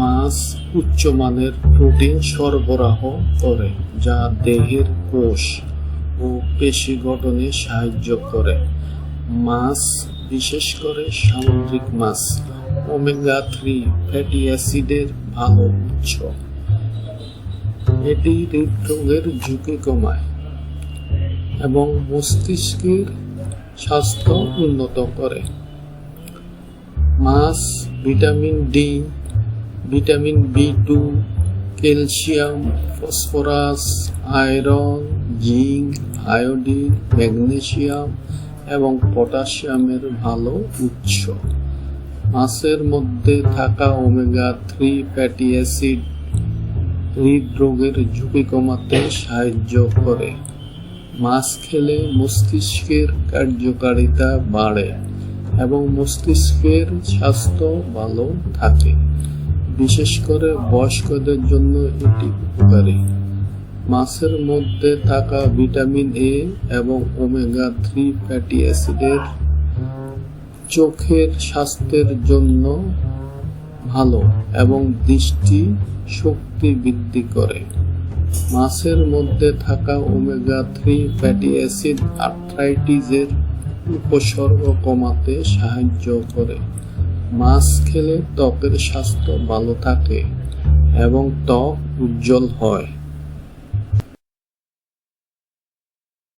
মাছ উচ্চমানের প্রোটিন সরবরাহ করে, যা দেহের কোষ ও পেশি গঠনে সাহায্য করে। মাছ, বিশেষ করে সামুদ্রিক মাছ ওমেগা থ্রি ফ্যাটি অ্যাসিডের ভালো উৎস। এটি হৃদরোগের ঝুঁকি কমায় এবং মস্তিষ্কের স্বাস্থ্য উন্নত করে। মাছ, vitamin D vitamin B two calcium, phosphorus, iron, zinc, iodine, magnesium এবং পটাশিয়ামের ভালো উৎস। মাছের মধ্যে থাকা ওমেগা থ্রি ফ্যাটি অ্যাসিড হৃদরোগের ঝুঁকি কমাতে সাহায্য করে। মাছ খেলে মস্তিষ্কের কার্যকারিতা বাড়ে এবং মস্তিষ্কের স্বাস্থ্য ভালো থাকে। বিশেষ করে বয়স্কদের জন্য এটি উপকারী। মাছের মধ্যে থাকা ভিটামিন এ এবং ওমেগা থ্রি ফ্যাটি অ্যাসিডের চোখের স্বাস্থ্যের জন্য ভালো এবং দৃষ্টি শক্তি বৃদ্ধি করে। মাছের মধ্যে থাকা ওমেগা থ্রি ফ্যাটি অ্যাসিড আর্থ্রাইটিসের উপসর্গ কমাতে সাহায্য করে। মাছ খেলে ত্বকের স্বাস্থ্য ভালো থাকে এবং ত্বক উজ্জ্বল হয়।